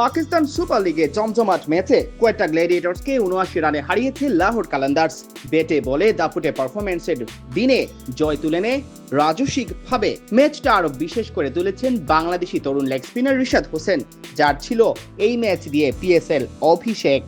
Pakistan super লিগে জমজমাট ম্যাচে কোয়েটা গ্ল্যাডিয়েটর্সকে উনআশি রানে হারিয়েছে লাহোর কালান্দার্স। বেটে বলে দাপুটে পারফরমেন্সের দিনে জয় তুলে নেয় রাজস্বিকভাবে ম্যাচটা আরও বিশেষ করে তুলেছেন বাংলাদেশি তরুণ লেগ স্পিনার রিশাদ হোসেন, যার ছিল এই ম্যাচ দিয়ে পিএসএল অভিষেক।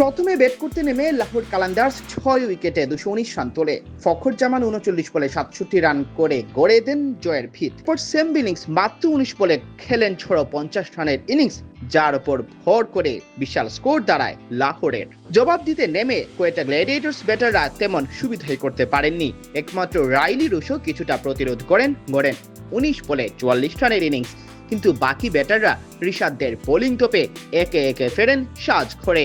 প্রথমে ব্যাট করতে নেমে লাহোর কালান্দার্স ছয় উইকেটে দুশো উনিশ রান তোলে। ফখর জামান উনচল্লিশ বলে সাতষট্টি রান করে গড়ে দেন জয়ের ভিত। পর সেম বিনিংস মাত্র উনিশ বলে খেলেন ছড়ো পঞ্চাশ রানের ইনিংস, যার ওপর ভর করে বিশাল স্কোর দাঁড়ায় লাহোরের। জবাব দিতে নেমে কোয়েটা গ্ল্যাডিয়েটর্স ব্যাটাররা তেমন সুবিধাই করতে পারেননি। একমাত্র রাইলি রুশো কিছুটা প্রতিরোধ করেন, গড়েন উনিশ বলে চুয়াল্লিশ রানের ইনিংস। কিন্তু বাকি ব্যাটাররা ঋষাদদের বোলিং তোপে একে একে ফেরেন সাজ ঘরে।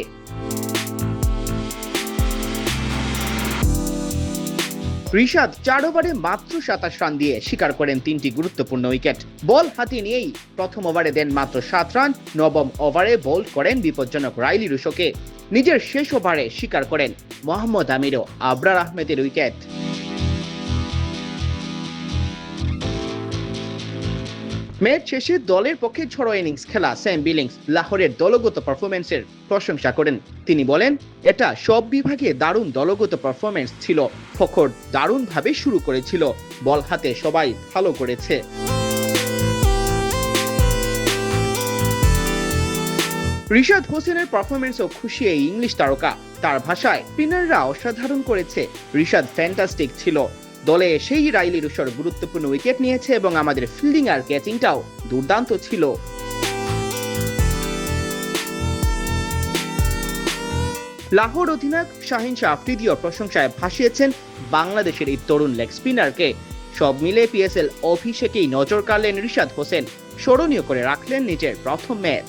ঋষাদ চার ওভারে মাত্র সাতাশ রান দিয়ে শিকার করেন তিনটি গুরুত্বপূর্ণ উইকেট। বল হাতে নিয়েই প্রথম ওভারে দেন মাত্র সাত রান, নবম ওভারে বোল্ড করেন বিপজ্জনক রাইলি রুশোকে। নিজের শেষ ওভারে শিকার করেন মোহাম্মদ আমিরও আবরার আহমেদের উইকেট। ম্যাচ শেষে দলের পক্ষে ঝড়ো ইনিংস খেলা স্যাম বিলিংস লাহোরের দলগত পারফরমেন্সের প্রশংসা করেন। তিনি বলেন, এটা সব বিভাগে দারুণ দলগত পারফরমেন্স ছিল। ফখর দারুণভাবে শুরু করেছিল। বল হাতে সবাই ভালো করেছে। রিশাদ হোসেনের পারফরমেন্সও খুশি এই ইংলিশ তারকা। তার ভাষায় স্পিনাররা অসাধারণ করেছে। রিশাদ ফ্যান্টাস্টিক ছিল। দলে এসেই রাইলি রুশোর গুরুত্বপূর্ণ উইকেট নিয়েছে এবং আমাদের ফিল্ডিং আর ক্যাচিংটাও দুর্দান্ত ছিল। লাহোর অধিনায়ক শাহিন শাহ আফ্রিদিও প্রশংসায় ভাসিয়েছেন বাংলাদেশের এই তরুণ লেগ স্পিনারকে। সব মিলে পিএসএল অভিষেকেই নজর কাড়লেন রিশাদ হোসেন। স্মরণীয় করে রাখলেন নিজের প্রথম ম্যাচ।